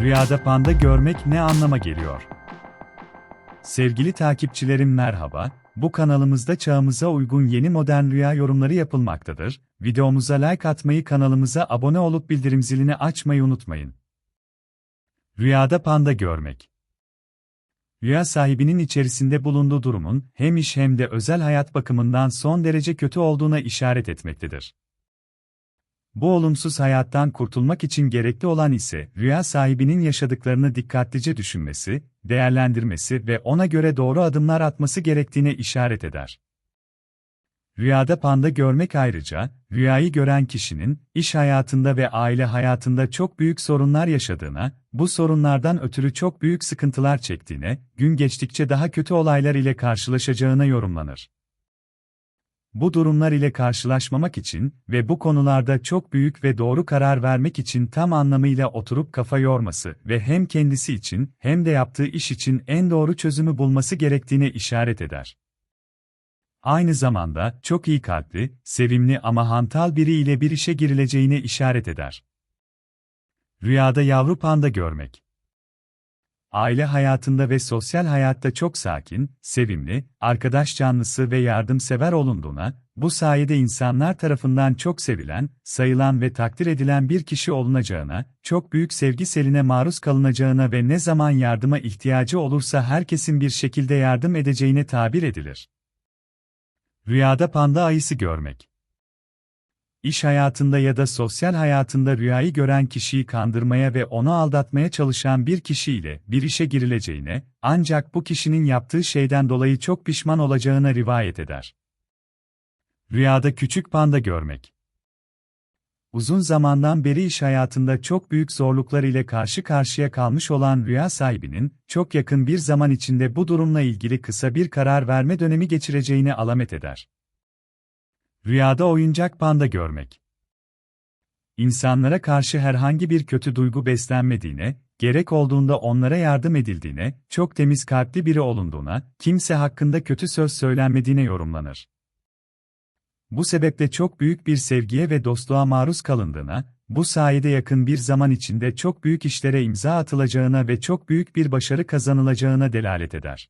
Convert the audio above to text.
Rüyada panda görmek ne anlama geliyor? Sevgili takipçilerim merhaba, bu kanalımızda çağımıza uygun yeni modern rüya yorumları yapılmaktadır. Videomuza like atmayı kanalımıza abone olup bildirim zilini açmayı unutmayın. Rüyada panda görmek Rüya sahibinin içerisinde bulunduğu durumun hem iş hem de özel hayat bakımından son derece kötü olduğuna işaret etmektedir. Bu olumsuz hayattan kurtulmak için gerekli olan ise rüya sahibinin yaşadıklarını dikkatlice düşünmesi, değerlendirmesi ve ona göre doğru adımlar atması gerektiğine işaret eder. Rüyada panda görmek ayrıca, rüyayı gören kişinin, iş hayatında ve aile hayatında çok büyük sorunlar yaşadığına, bu sorunlardan ötürü çok büyük sıkıntılar çektiğine, gün geçtikçe daha kötü olaylar ile karşılaşacağına yorumlanır. Bu durumlar ile karşılaşmamak için ve bu konularda çok büyük ve doğru karar vermek için tam anlamıyla oturup kafa yorması ve hem kendisi için hem de yaptığı iş için en doğru çözümü bulması gerektiğine işaret eder. Aynı zamanda çok iyi kalpli, sevimli ama hantal biri ile bir işe girileceğine işaret eder. Rüyada yavru panda görmek aile hayatında ve sosyal hayatta çok sakin, sevimli, arkadaş canlısı ve yardımsever olunduğuna, bu sayede insanlar tarafından çok sevilen, sayılan ve takdir edilen bir kişi olunacağına, çok büyük sevgi seline maruz kalınacağına ve ne zaman yardıma ihtiyacı olursa herkesin bir şekilde yardım edeceğine tabir edilir. Rüyada panda ayısı görmek İş hayatında ya da sosyal hayatında rüyayı gören kişiyi kandırmaya ve onu aldatmaya çalışan bir kişiyle bir işe girileceğine, ancak bu kişinin yaptığı şeyden dolayı çok pişman olacağına rivayet eder. Rüyada küçük panda görmek Uzun zamandan beri iş hayatında çok büyük zorluklar ile karşı karşıya kalmış olan rüya sahibinin, çok yakın bir zaman içinde bu durumla ilgili kısa bir karar verme dönemi geçireceğini alamet eder. Rüyada oyuncak panda görmek. İnsanlara karşı herhangi bir kötü duygu beslenmediğine, gerek olduğunda onlara yardım edildiğine, çok temiz kalpli biri olunduğuna, kimse hakkında kötü söz söylenmediğine yorumlanır. Bu sebeple çok büyük bir sevgiye ve dostluğa maruz kalındığına, bu sayede yakın bir zaman içinde çok büyük işlere imza atılacağına ve çok büyük bir başarı kazanılacağına delalet eder.